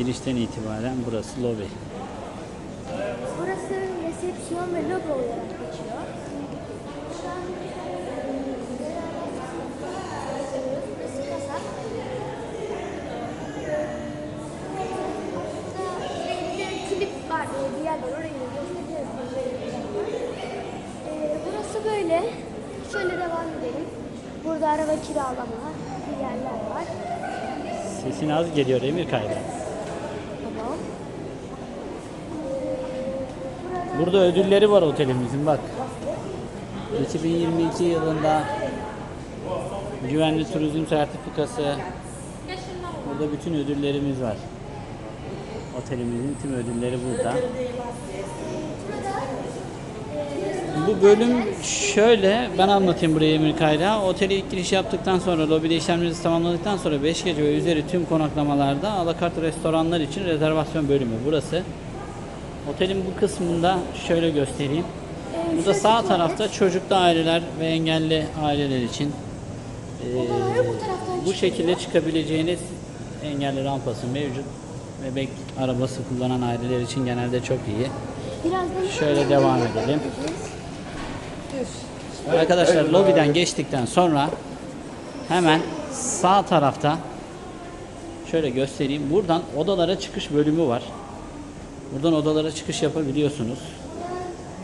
Girişten itibaren burası lobi. Burası resepsiyon ve lobi olarak geçiyor. Var, e, bir yer var. Orayı. Ee, Burası böyle. Şöyle devam edelim. Burada araba kiralama, yerler var. Sesin az geliyor Emir Kayra. Burada ödülleri var otelimizin bak. 2022 yılında güvenli turizm sertifikası. Burada bütün ödüllerimiz var. Otelimizin tüm ödülleri burada. Bu bölüm şöyle, ben anlatayım burayı Emir Kayra. Otele ilk giriş yaptıktan sonra, lobide işlemlerimizi tamamladıktan sonra 5 gece ve üzeri tüm konaklamalarda alakart restoranlar için rezervasyon bölümü burası. Otelin bu kısmında şöyle göstereyim. Burada sağ tarafta çocuklu aileler ve engelli aileler için eee, Odaları bu şekilde çıkabileceğiniz engelli rampası mevcut. Bebek arabası kullanan aileler için genelde çok iyi. Birazdan Şöyle devam edelim. Arkadaşlar lobiden geçtikten sonra hemen sağ tarafta şöyle göstereyim. Buradan odalara çıkış bölümü var. Buradan odalara çıkış yapabiliyorsunuz.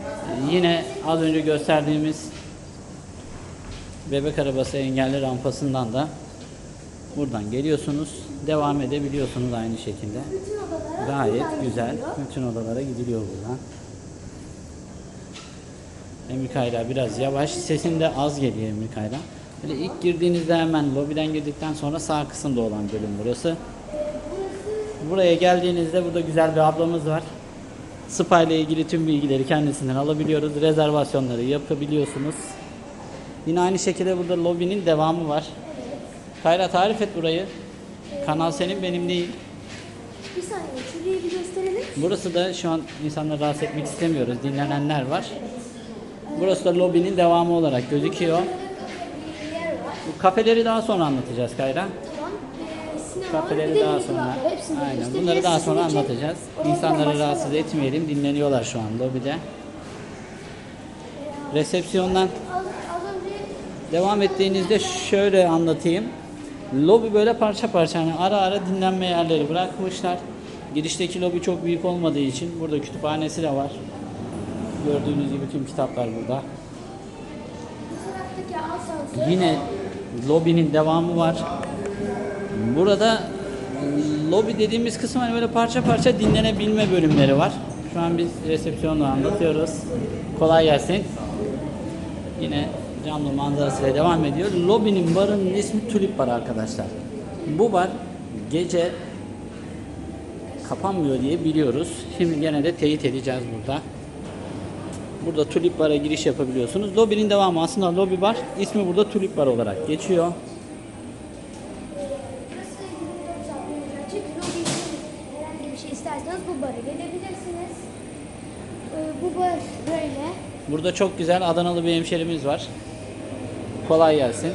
Ee, Yine az önce gösterdiğimiz bebek arabası engelli rampasından da buradan geliyorsunuz. Devam edebiliyorsunuz aynı şekilde. Gayet güzel. Bütün odalara gidiliyor buradan. Emir Kayra biraz yavaş. Sesin de az geliyor Emir Kayra. İlk girdiğinizde hemen lobiden girdikten sonra sağ kısımda olan bölüm burası. Buraya geldiğinizde burada güzel bir ablamız var. Spa ile ilgili tüm bilgileri kendisinden alabiliyoruz. Rezervasyonları yapabiliyorsunuz. Yine aynı şekilde burada lobinin devamı var. Kayra tarif et burayı. Kanal senin benim değil. Bir saniye şurayı bir gösterelim. Burası da şu an insanları rahatsız etmek istemiyoruz. Dinlenenler var. Burası da lobinin devamı olarak gözüküyor. Bu kafeleri daha sonra anlatacağız Kayra. Bir de daha sonra. Aynen. Bunları daha sonra anlatacağız. İnsanları rahatsız etmeyelim. Dinleniyorlar şu an lobide. Resepsiyondan Az, az önce devam ettiğinizde şöyle anlatayım. Lobi böyle parça parça hani ara ara dinlenme yerleri bırakmışlar. Girişteki lobi çok büyük olmadığı için burada kütüphanesi de var. Gördüğünüz gibi tüm kitaplar burada. Yine lobinin devamı var. Burada lobi dediğimiz kısım hani böyle parça parça dinlenebilme bölümleri var. Şu an biz resepsiyonla anlatıyoruz. Kolay gelsin. Yine canlı manzarasıyla devam ediyor. Lobinin barının ismi Tulip Bar arkadaşlar. Bu bar gece kapanmıyor diye biliyoruz. Şimdi gene de teyit edeceğiz burada. Burada Tulip Bar'a giriş yapabiliyorsunuz. Lobinin devamı aslında Lobby Bar. İsmi burada Tulip Bar olarak geçiyor. burası 24 saat boyunca açık. Lobi için herhangi bir şey isterseniz bu bara gelebilirsiniz. Ee, bu bar böyle. Burada çok güzel Adanalı bir hemşerimiz var. Kolay gelsin.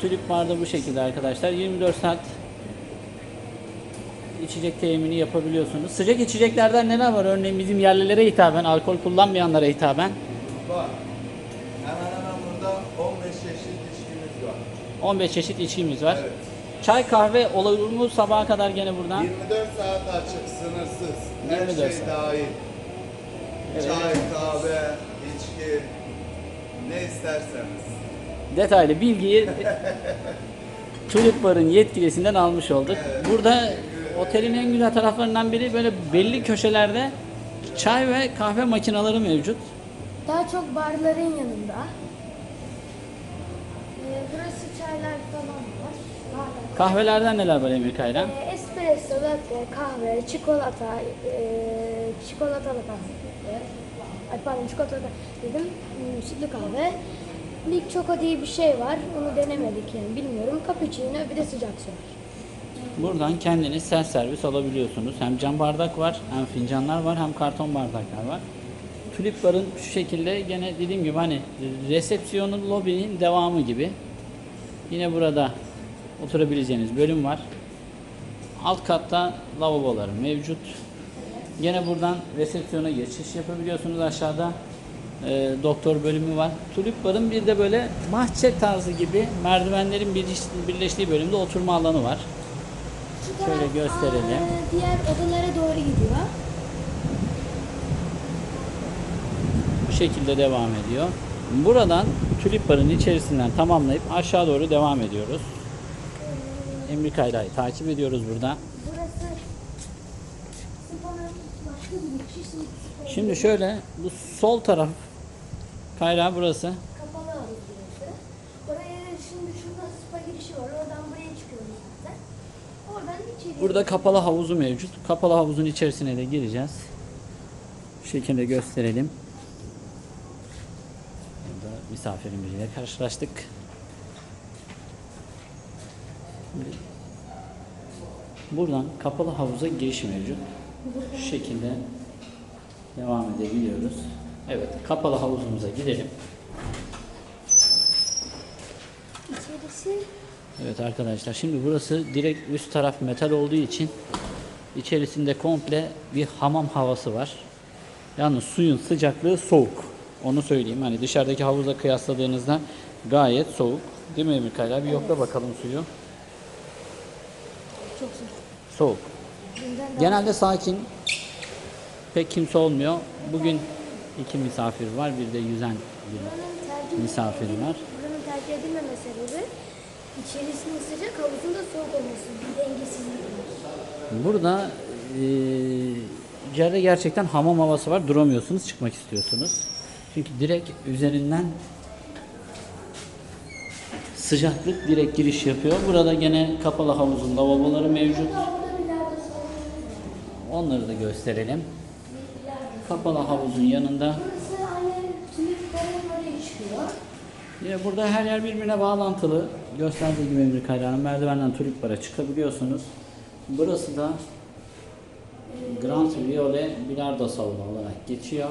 Tulip Bar'da bu şekilde arkadaşlar. 24 saat içecek temini yapabiliyorsunuz. Sıcak içeceklerden neler var? Örneğin bizim yerlilere hitaben, alkol kullanmayanlara hitaben. Var. Hemen hemen burada 15 çeşit içkimiz var. 15 çeşit içkimiz var. Evet. Çay kahve olur mu sabaha kadar gene buradan? 24 saat açık, sınırsız. Her 24 şey saat. dahil. Çay, kahve, içki, ne isterseniz. Detaylı bilgiyi Tulip Bar'ın yetkilisinden almış olduk. Burada otelin en güzel taraflarından biri böyle belli köşelerde çay ve kahve makineleri mevcut. Daha çok barların yanında. Ee, burası çaylar falan var. Barlar. Kahvelerden neler var Emir Kayran? Ee, espresso, latte, kahve, çikolata, e, çikolatalı kahve. Ay pardon çikolatalı dedim. Hmm, sütlü kahve. Milk Choco diye bir şey var. Onu denemedik yani bilmiyorum. Cappuccino bir de sıcak su var. Buradan kendiniz self servis alabiliyorsunuz. Hem cam bardak var, hem fincanlar var, hem karton bardaklar var. Tulip Bar'ın şu şekilde gene dediğim gibi hani resepsiyonun lobinin devamı gibi. Yine burada oturabileceğiniz bölüm var. Alt katta lavabolar mevcut. Gene buradan resepsiyona geçiş yapabiliyorsunuz aşağıda. e, doktor bölümü var. Tulip Bar'ın bir de böyle bahçe tarzı gibi merdivenlerin birleş- birleştiği bölümde oturma alanı var. Şöyle taraf, gösterelim. aa, diğer odalara doğru gidiyor. Bu şekilde devam ediyor. Buradan Tulip Bar'ın içerisinden tamamlayıp aşağı doğru devam ediyoruz. Emri Kayra'yı takip ediyoruz burada. Şimdi şöyle bu sol taraf Kayra burası. Kapalı havuz burası. Oraya şimdi şurada spa girişi var. Oradan buraya çıkıyoruz. Oradan içeri. Burada kapalı havuzu mevcut. Kapalı havuzun içerisine de gireceğiz. Bu şekilde gösterelim. Burada misafirimizle karşılaştık. Buradan kapalı havuza giriş mevcut. Şu şekilde devam edebiliyoruz. Evet, kapalı havuzumuza gidelim. İçerisi Evet arkadaşlar şimdi burası direkt üst taraf metal olduğu için içerisinde komple bir hamam havası var. Yalnız suyun sıcaklığı soğuk. Onu söyleyeyim. Hani dışarıdaki havuzla kıyasladığınızda gayet soğuk. Değil mi Emir Kayra? Bir yokla bakalım suyu. Çok. Soğuk. Daha Genelde sakin. Pek kimse olmuyor. Bugün iki misafir var. Bir de yüzen bir misafir var. Buranın tercih edilmeme sebebi içerisinin sıcak havuzun da soğuk olması. Bir dengesizlik var. Burada içeride gerçekten hamam havası var. Duramıyorsunuz, çıkmak istiyorsunuz. Çünkü direkt üzerinden sıcaklık direkt giriş yapıyor. Burada gene kapalı havuzun lavaboları mevcut. Onları da gösterelim. Kapalı havuzun yanında. Yine burada her yer birbirine bağlantılı. Gösterdiği gibi Emre Kayra'nın merdivenden tulip bara çıkabiliyorsunuz. Burası da Grand Viole Bilardo salonu olarak geçiyor.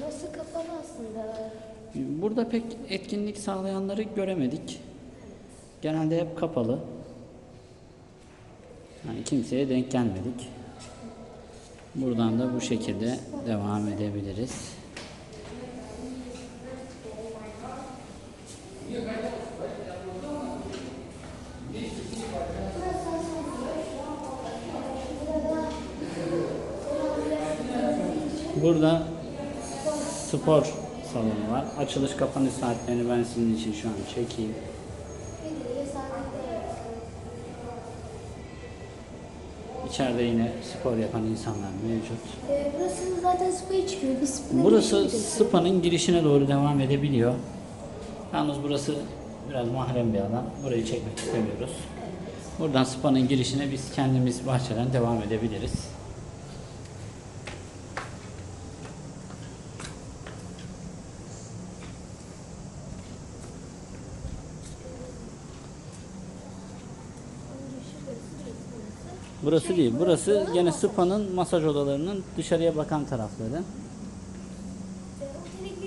Burası kapalı aslında. Burada pek etkinlik sağlayanları göremedik. Genelde hep kapalı. Yani kimseye denk gelmedik. Buradan da bu şekilde devam edebiliriz. Burada spor salonu var. Açılış kapanış saatlerini ben sizin için şu an çekeyim. İçeride yine spor yapan insanlar mevcut. Ee, burası zaten spa'ya çıkıyor. Biz Burası. Spa'nın girişine doğru devam edebiliyor. Yalnız burası biraz mahrem bir alan. Burayı çekmek istemiyoruz. Buradan Spa'nın girişine biz kendimiz bahçeden devam edebiliriz. Burası değil. Burası gene Spa'nın masaj odalarının dışarıya bakan tarafları.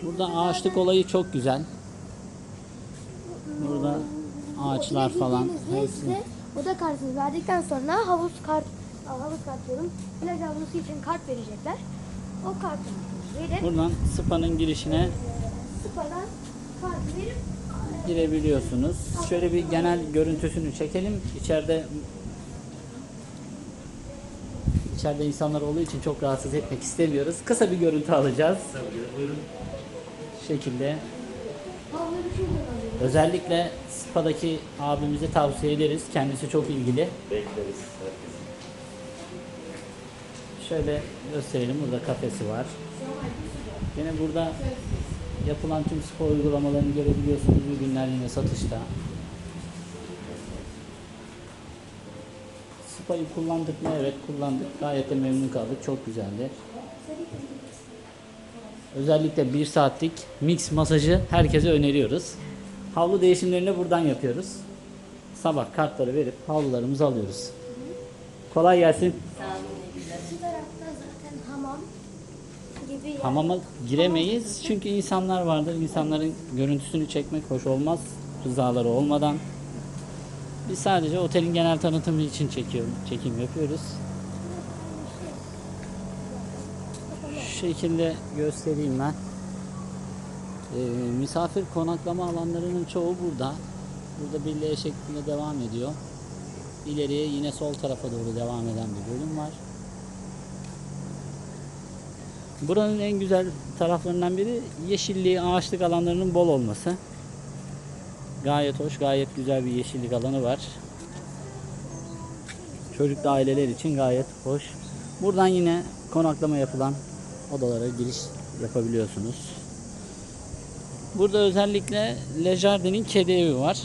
Burada ağaçlık olayı çok güzel. Burada ağaçlar falan. Size oda kartını verdikten sonra havuz kart, havuz kart diyorum. Plaj havlusu için kart verecekler. O kartı verip Buradan Spa'nın girişine spadan kart verip girebiliyorsunuz. Şöyle bir genel görüntüsünü çekelim. İçeride İçeride insanlar olduğu için çok rahatsız etmek istemiyoruz. Kısa bir görüntü alacağız. Şu şekilde. Özellikle Spa'daki abimizi tavsiye ederiz. Kendisi çok ilgili. Bekleriz herkes. Şöyle gösterelim. Burada kafesi var. Yine burada yapılan tüm spa uygulamalarını görebiliyorsunuz. Ürünler yine satışta. Spa'yı kullandık mı? Evet kullandık. Gayet de memnun kaldık. Çok güzeldi. Özellikle bir saatlik mix masajı herkese öneriyoruz. Havlu değişimlerini buradan yapıyoruz. Sabah kartları verip havlularımızı alıyoruz. Kolay gelsin. Şu. Hamama giremeyiz çünkü insanlar vardır. İnsanların görüntüsünü çekmek hoş olmaz. Rızaları olmadan. Biz sadece otelin genel tanıtımı için çekiyorum, çekim yapıyoruz. Şu şekilde göstereyim ben. Ee, misafir konaklama alanlarının çoğu burada. Burada bir L şeklinde devam ediyor. İleriye yine sol tarafa doğru devam eden bir bölüm var. Buranın en güzel taraflarından biri yeşilliği, ağaçlık alanlarının bol olması. Gayet hoş, gayet güzel bir yeşillik alanı var. Çocuklu aileler için gayet hoş. Buradan yine konaklama yapılan odalara giriş yapabiliyorsunuz. Burada özellikle Le Jardin'in kedi evi var.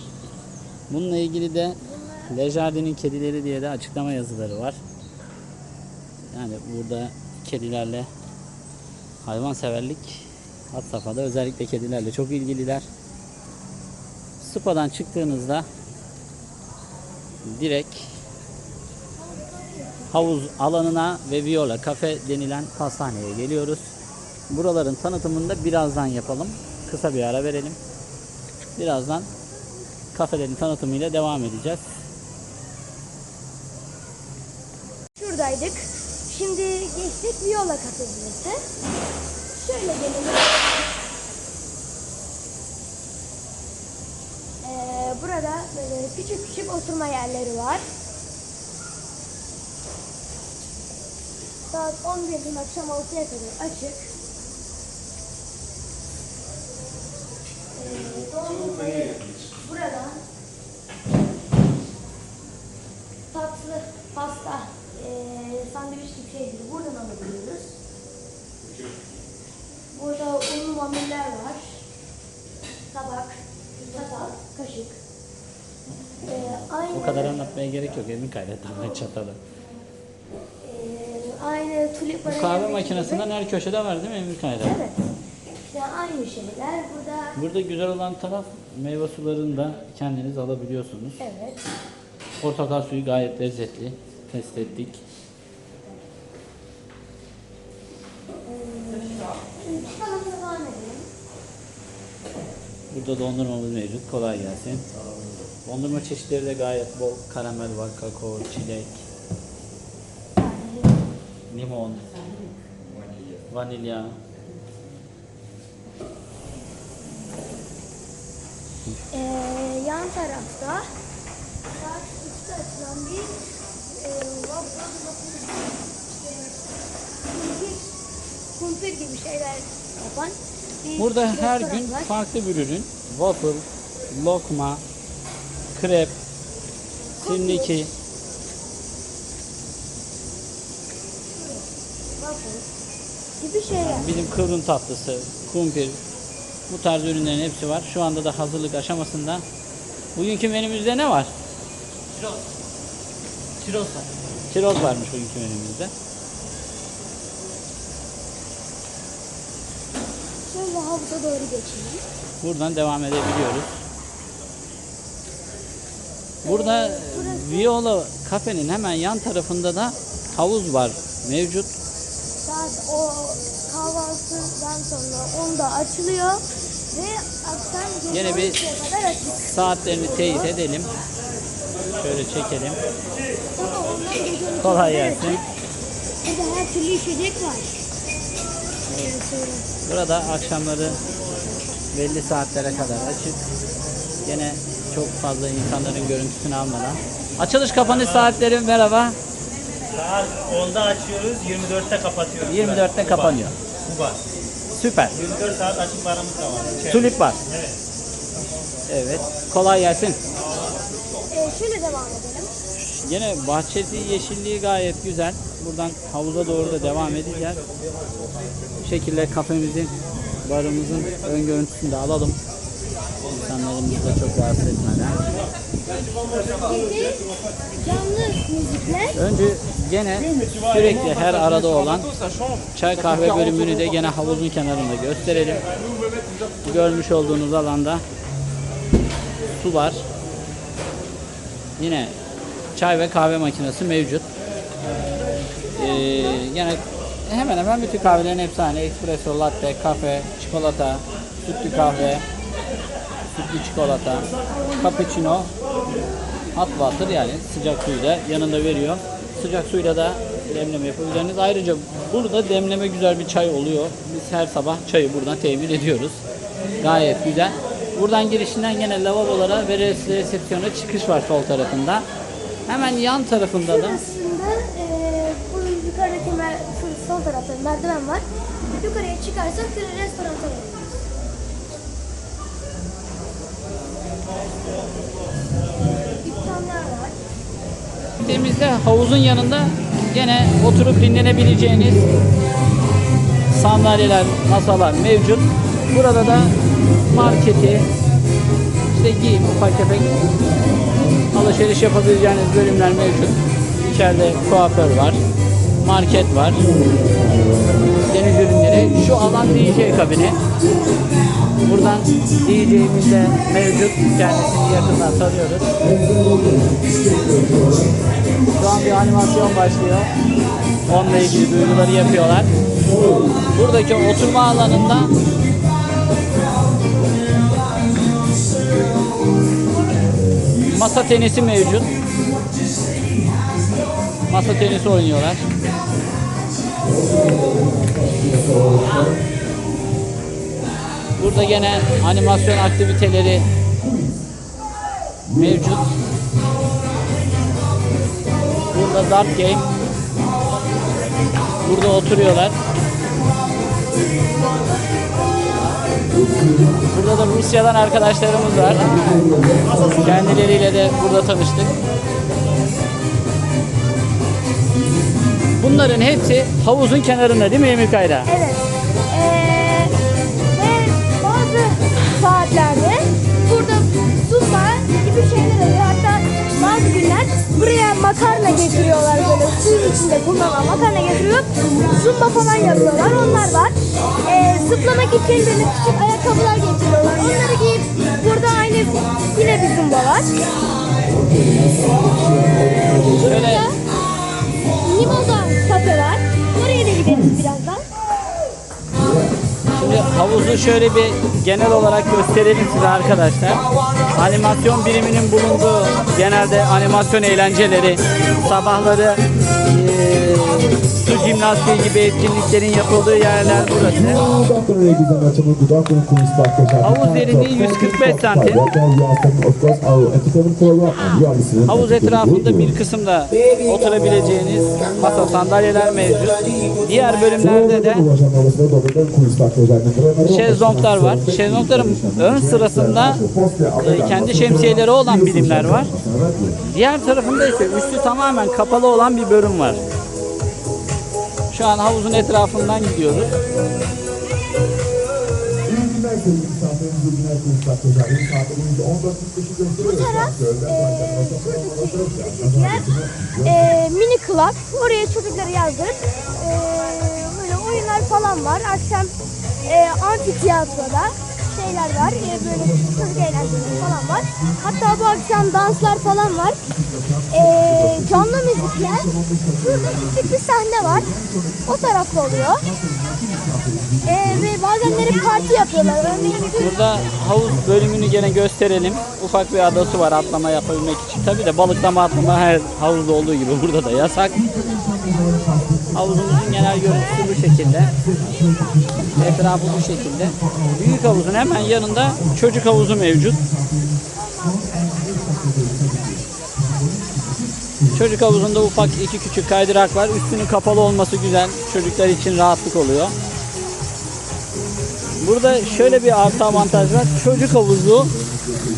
Bununla ilgili de Le Jardin'in kedileri diye de açıklama yazıları var. Yani burada kedilerle hayvanseverlik had safhada özellikle kedilerle çok ilgililer. Spa'dan çıktığınızda direkt havuz alanına ve Viola Cafe denilen pastaneye geliyoruz. Buraların tanıtımını da birazdan yapalım. Kısa bir ara verelim. Birazdan kafelerin tanıtımıyla devam edeceğiz. Şuradaydık. Şimdi geçtik Viola Kafesi. Şöyle gelelim. Ee, burada böyle küçük küçük oturma yerleri var. Saat 11'den akşam 6'ya kadar açık. Ee, burada tatlı, pasta, eee sandviç gibi şeyleri buradan alabiliyoruz. Burada unlu mamuller var. Kadar anlatmaya gerek yok. Emin kaydet tamamen çatalı. eee, aynı tulip Bu kahve barayındaki makinesinden gibi. her köşede var değil mi Emir Kayra? Evet. İşte aynı şeyler. Burada Burada güzel olan taraf meyve sularını da kendiniz alabiliyorsunuz. evet. Portakal suyu gayet lezzetli. Test ettik. Edelim. Burada dondurmamız mevcut. Kolay gelsin. Dondurma çeşitleri de gayet bol. Karamel var, kakao, çilek, limon, vanilya. Ee, yan tarafta saat 3'te açılan bir e, kumpir, gibi şeyler yapan Burada her gün farklı bir ürün. Waffle, lokma, krep, simliki. Gibi şeyler. Bizim kıvrım tatlısı, kumpir, bu tarz ürünlerin hepsi var. Şu anda da hazırlık aşamasında. Bugünkü menümüzde ne var? Çiroz. Çiroz var. Çiroz varmış bugünkü menümüzde. Şöyle havuza doğru geçelim. Buradan devam edebiliyoruz. Burada Viola kafenin hemen yan tarafında da havuz var mevcut. Saat o kahvaltıdan sonra 10'da açılıyor ve akşam Yine bir- 12'ye kadar açık. Saatlerini teyit edelim. Şöyle çekelim. Ama onlar gece 12'ye Kolay gelsin. Burada her türlü içecek var. Burada akşamları belli saatlere kadar açık. Yine çok fazla insanların görüntüsünü almadan. Açılış kapanış saatleri merhaba. Saat 10'da açıyoruz, 24'te kapatıyoruz. 24'te kapanıyor. Bu var. Süper. 24 saat açık barımız da var. İçeride. Tulip var. Evet. Evet. Kolay gelsin. Ee, şöyle devam edelim. Yine bahçesi yeşilliği gayet güzel. Buradan havuza doğru da devam edeceğiz. Bu şekilde kafemizin, barımızın ön görüntüsünü de alalım. İnsanlarımızı çok rahatsız etmeden. Canlı müzikler. Önce gene sürekli her arada olan çay kahve bölümünü de gene havuzun kenarında gösterelim. Görmüş olduğunuz alanda su var. Yine çay ve kahve makinesi mevcut. Ee, yine hemen hemen bütün kahvelerin hepsi aynı. Espresso, latte, kafe, çikolata, sütlü kahve, sütlü çikolata, cappuccino, hot water yani sıcak suyu da yanında veriyor. Sıcak suyla da demleme yapabilirsiniz. Ayrıca burada demleme güzel bir çay oluyor. Biz her sabah çayı buradan temin ediyoruz. Gayet güzel. Buradan girişinden yine lavabolara ve resepsiyona çıkış var sol tarafında. Hemen yan tarafında da Şurasında e, bunun yukarıdaki mer- sol tarafta merdiven var. Yukarıya çıkarsak restoran var. İkramlar var. Gittiğimizde havuzun yanında gene oturup dinlenebileceğiniz sandalyeler, masalar mevcut. Burada da marketi, işte giyim, ufak tefek alışveriş yapabileceğiniz bölümler mevcut. İçeride kuaför var, market var, deniz ürünleri. Şu alan DJ kabini. Buradan DJ'imiz de mevcut. Kendisini yakından tanıyoruz. Şu an bir animasyon başlıyor. Onunla ilgili duyuruları yapıyorlar. Buradaki oturma alanında masa tenisi mevcut. Masa tenisi oynuyorlar. Burada gene animasyon aktiviteleri mevcut. Burada dart game. Burada oturuyorlar. Burada da Rusya'dan arkadaşlarımız var. Kendileriyle de burada tanıştık. Bunların hepsi havuzun kenarında değil mi Emir Kayra? Evet. Saatlerde burada zumba gibi şeyler oluyor. Hatta bazı günler buraya makarna getiriyorlar böyle suyun içinde bulunan makarna getiriyor. Zumba falan yapıyorlar. Onlar var. Ee, zıplamak için böyle küçük ayakkabılar getiriyorlar. Onları giyip burada aynı yine bir zumba var. Şöyle Mimoza kafe var. Oraya da gideriz birazdan. Şimdi havuzu şöyle bir genel olarak gösterelim size arkadaşlar. Animasyon biriminin bulunduğu genelde animasyon eğlenceleri, sabahları su jimnastiği gibi etkinliklerin yapıldığı yerler burası. Havuz derinliği 145 santim. Havuz etrafında bir kısımda oturabileceğiniz masa sandalyeler mevcut. Diğer bölümlerde de şezlonglar var. Şezlongların ön sırasında e, kendi şemsiyeleri olan birimler var. Diğer tarafında ise üstü tamamen kapalı olan bir bölüm var. Şu an havuzun etrafından gidiyoruz. Bu taraf eee şuradaki yer eee, mini club. Oraya çocukları yazdırıp eee, böyle oyunlar falan var. Akşam eee amfitiyatroda şeyler var. Eee, böyle çocuk eğlenceleri falan var. Hatta bu akşam danslar falan var. Eee, canlı müzikler. Şurada küçük bir sahne var. O tarafta oluyor. Eee, ve bazenleri parti yapıyorlar. Örneğin Burada havuz bölümünü gene gösterelim. Ufak bir adası var atlama yapabilmek için. Tabi de balıklama atlama her havuzda olduğu gibi burada da yasak. Havuzumuzun genel görüntüsü bu şekilde. Etrafı bu şekilde. Büyük havuzun hemen yanında çocuk havuzu mevcut. Çocuk havuzunda ufak iki küçük kaydırak var. Üstünün kapalı olması güzel. Çocuklar için rahatlık oluyor. Burada şöyle bir artı avantaj var. Çocuk havuzu,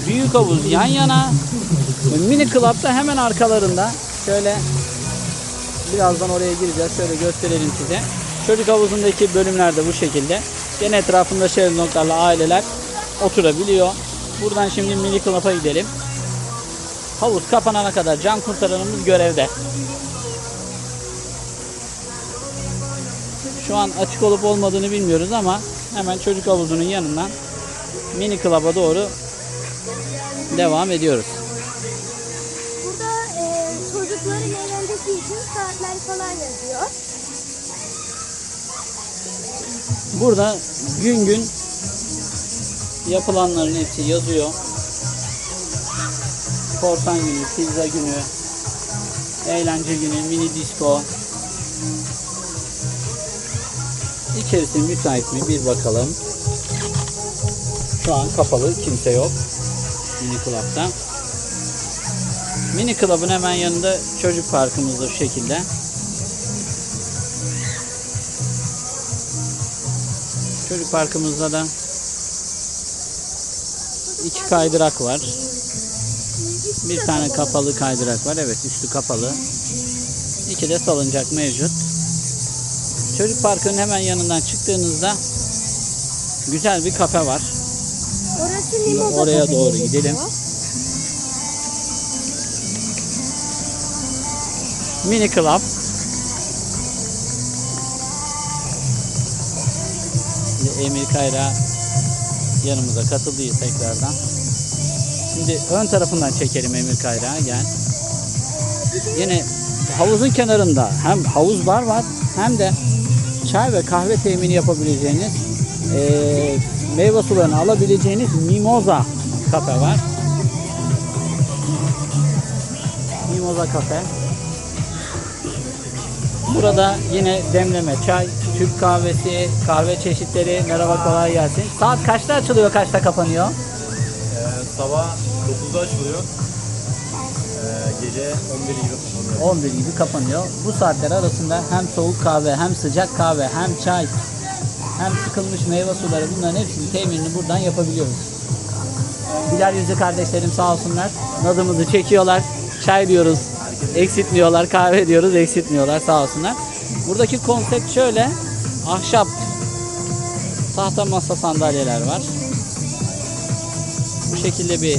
büyük havuz yan yana. Mini club da hemen arkalarında. Şöyle birazdan oraya gireceğiz. Şöyle gösterelim size. Çocuk havuzundaki bölümler de bu şekilde. Gene etrafında şezlonglarla aileler oturabiliyor. Buradan şimdi mini club'a gidelim. Havuz kapanana kadar can kurtaranımız görevde. Şu an açık olup olmadığını bilmiyoruz ama hemen çocuk havuzunun yanından mini club'a doğru devam ediyoruz. İçin saatler falan yazıyor. Burada gün gün yapılanların hepsi yazıyor. Korsan günü, pizza günü, eğlence günü, mini disco. İçerisi müsait mi bir bakalım. Şu an kapalı, kimse yok. Mini Club'da. Mini Club'ın hemen yanında çocuk parkımız da şu şekilde. Çocuk parkımızda da iki kaydırak var. Bir tane kapalı kaydırak var. Evet üstü kapalı. İki de salıncak mevcut. Çocuk parkının hemen yanından çıktığınızda güzel bir kafe var. Orası Oraya doğru gidelim. geçiyor. Mini Club. Şimdi Emir Kayra yanımıza katıldıyız tekrardan. Şimdi ön tarafından çekelim Emir Kayra gel. Yine havuzun kenarında hem havuz bar var hem de çay ve kahve temini yapabileceğiniz eee meyve sularını alabileceğiniz Mimoza kafe var. Mimoza kafe. Burada yine demleme çay, Türk kahvesi, kahve çeşitleri. Merhaba kolay gelsin. Saat kaçta açılıyor, kaçta kapanıyor? Ee, sabah 9'da açılıyor. Ee, gece 11 gibi kapanıyor. 11 gibi kapanıyor. Bu saatler arasında hem soğuk kahve, hem sıcak kahve, hem çay, hem sıkılmış meyve suları bunların hepsinin teminini buradan yapabiliyoruz. Bilal yüzü kardeşlerim sağ olsunlar. Nadımızı çekiyorlar. Çay diyoruz. Eksiltmiyorlar. Kahve diyoruz. Eksiltmiyorlar. Sağ olsunlar. Buradaki konsept şöyle. Ahşap tahta masa sandalyeler var. Bu şekilde bir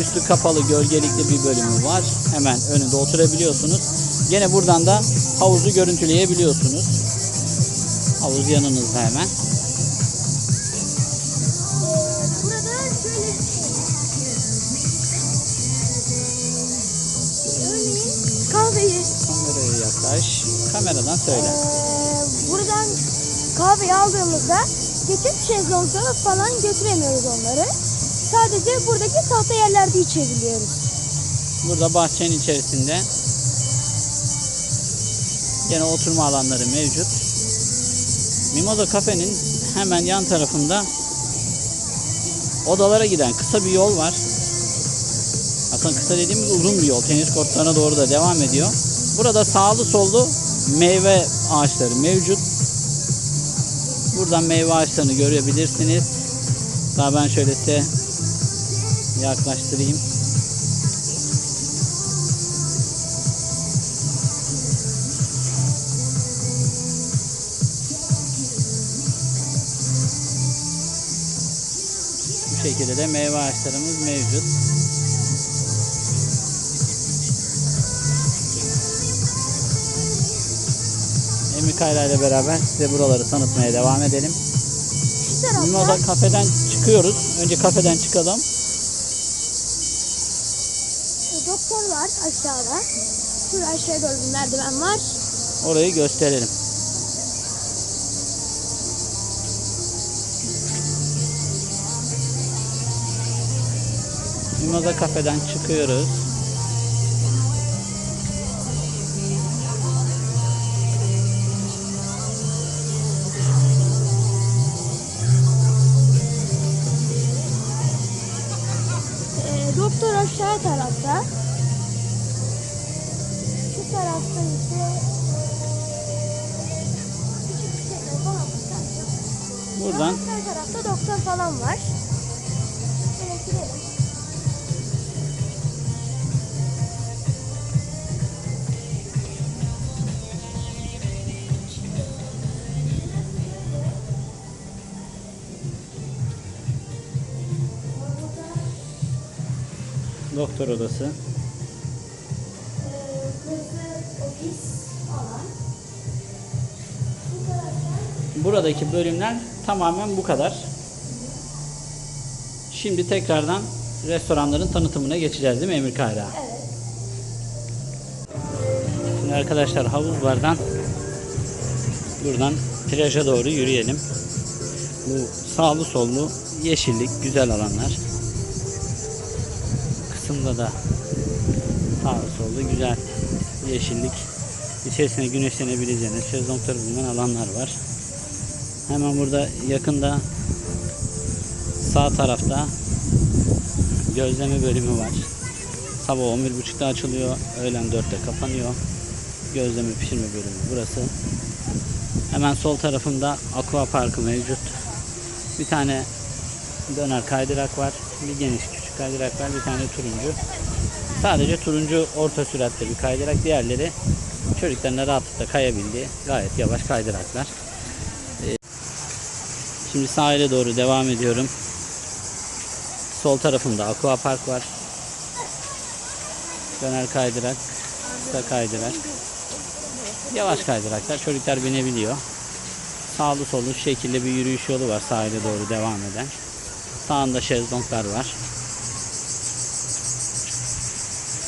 üstü kapalı gölgelikli bir bölümü var. Hemen önünde oturabiliyorsunuz. Gene buradan da havuzu görüntüleyebiliyorsunuz. Havuz yanınızda hemen. Kahveyi Kameraya yaklaş. Kameradan söyle. Ee, buradan kahveyi aldığımızda geçip şezlonglara falan götüremiyoruz onları. Sadece buradaki tahta yerlerde içebiliyoruz. Burada bahçenin içerisinde gene oturma alanları mevcut. Mimoza kafenin hemen yan tarafında odalara giden kısa bir yol var. Kısa dediğimiz uzun bir yol. Tenis kortlarına doğru da devam ediyor. Burada sağlı sollu meyve ağaçları mevcut. Buradan meyve ağaçlarını görebilirsiniz. Daha ben şöyle size yaklaştırayım. Bu şekilde de meyve ağaçlarımız mevcut. Kayra ile beraber size buraları tanıtmaya devam edelim. Mimoza kafeden çıkıyoruz. Önce kafeden çıkalım. e, doktor var aşağıda. Şurada aşağıya doğru bir merdiven var. Orayı gösterelim. Mimoza kafeden çıkıyoruz. Doktor aşağı tarafta. tarafta ise küçük bir şeyler falan var. Buradan Her tarafta doktor falan var. Doktor odası. Buradaki bölümler tamamen bu kadar. Şimdi tekrardan restoranların tanıtımına geçeceğiz değil mi Emir Kayra? evet. Şimdi arkadaşlar havuzlardan buradan plaja doğru yürüyelim. Bu sağlı sollu yeşillik, güzel alanlar. Kısımda da sağlı sollu güzel yeşillik. İçerisine güneşlenebileceğiniz şezlongları bulunan alanlar var. Hemen burada yakında sağ tarafta gözleme bölümü var. Sabah 11.30'da açılıyor, öğlen 4'te kapanıyor. Gözleme pişirme bölümü burası. Hemen sol tarafında aqua parkı mevcut. Bir tane döner kaydırak var. Bir geniş küçük kaydırak var. Bir tane turuncu. Sadece turuncu orta süratte bir kaydırak. Diğerleri çocukların da rahatlıkla kayabildiği gayet yavaş kaydıraklar. Ee, Şimdi sahile doğru devam ediyorum. Sol tarafımda aqua park var. Döner kaydırak, kısa kaydırak. Yavaş kaydıraklar. Çocuklar binebiliyor. Sağlı sollu şekilde bir yürüyüş yolu var sahile doğru devam eden. Sağında şezlonglar var.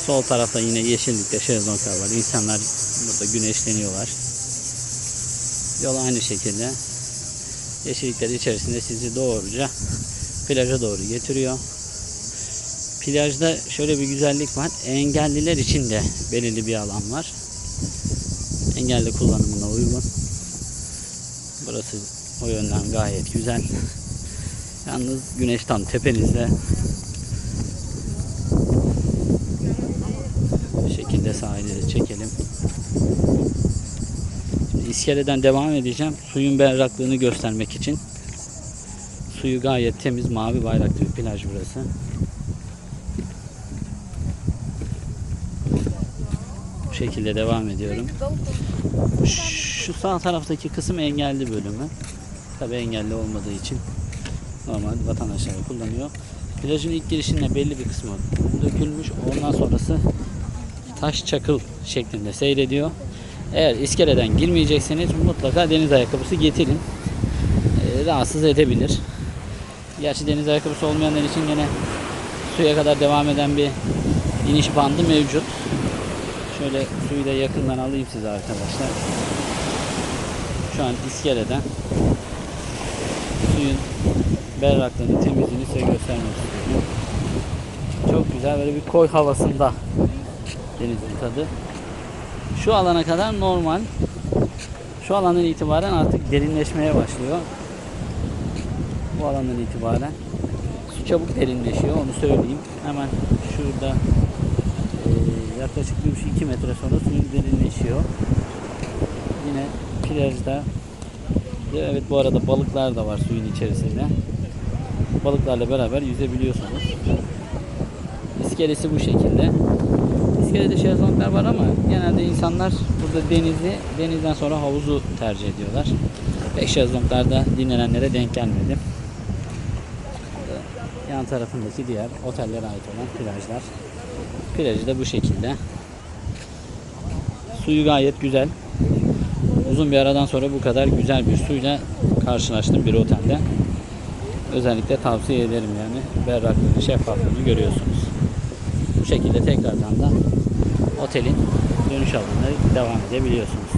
Sol tarafta yine yeşillikte şezlonglar var. İnsanlar burada güneşleniyorlar. Yol aynı şekilde. Yeşillikler içerisinde sizi doğruca plaja doğru getiriyor. Plajda şöyle bir güzellik var. Engelliler için de belirli bir alan var. Engelli kullanımına uygun. Burası o yönden gayet güzel. Yalnız güneş tam tepenizde. Bu şekilde sahili de çekelim. İskeleden devam edeceğim. Suyun berraklığını göstermek için. Suyu gayet temiz, mavi bayraklı bir plaj burası. Bu şekilde devam ediyorum. Şu sağ taraftaki kısım engelli bölümü. Tabi engelli olmadığı için normal vatandaşlar kullanıyor. Plajın ilk girişinde belli bir kısmı dökülmüş. Ondan sonrası taş çakıl şeklinde seyrediyor. Eğer iskeleden girmeyecekseniz mutlaka deniz ayakkabısı getirin. Ee, rahatsız edebilir. Gerçi deniz ayakkabısı olmayanlar için yine suya kadar devam eden bir iniş bandı mevcut. Şöyle suyu da yakından alayım size arkadaşlar. Şu an iskeleden suyun berraklığını, temizliğini size göstermek istiyorum. Çok güzel böyle bir koy havasında denizin tadı. Şu alana kadar normal. Şu alandan itibaren artık derinleşmeye başlıyor. Bu alandan itibaren su çabuk derinleşiyor onu söyleyeyim. Hemen şurada e, yaklaşık 1-2 metre sonra suyun derinleşiyor. Yine plajda ve evet bu arada balıklar da var suyun içerisinde. Balıklarla beraber yüzebiliyorsunuz. İskelesi bu şekilde. İskelede şezlonglar var ama genelde insanlar burada denizi, denizden sonra havuzu tercih ediyorlar. Pek şezlonglarda dinlenenlere denk gelmedi. Yan tarafındaki diğer otellere ait olan plajlar. Plajı da bu şekilde. Suyu gayet güzel. Uzun bir aradan sonra bu kadar güzel bir suyla karşılaştım bir otelde. Özellikle tavsiye ederim yani. Berraklığını, şeffaflığını görüyorsunuz. Bu şekilde tekrardan da otelin dönüş alanına devam edebiliyorsunuz.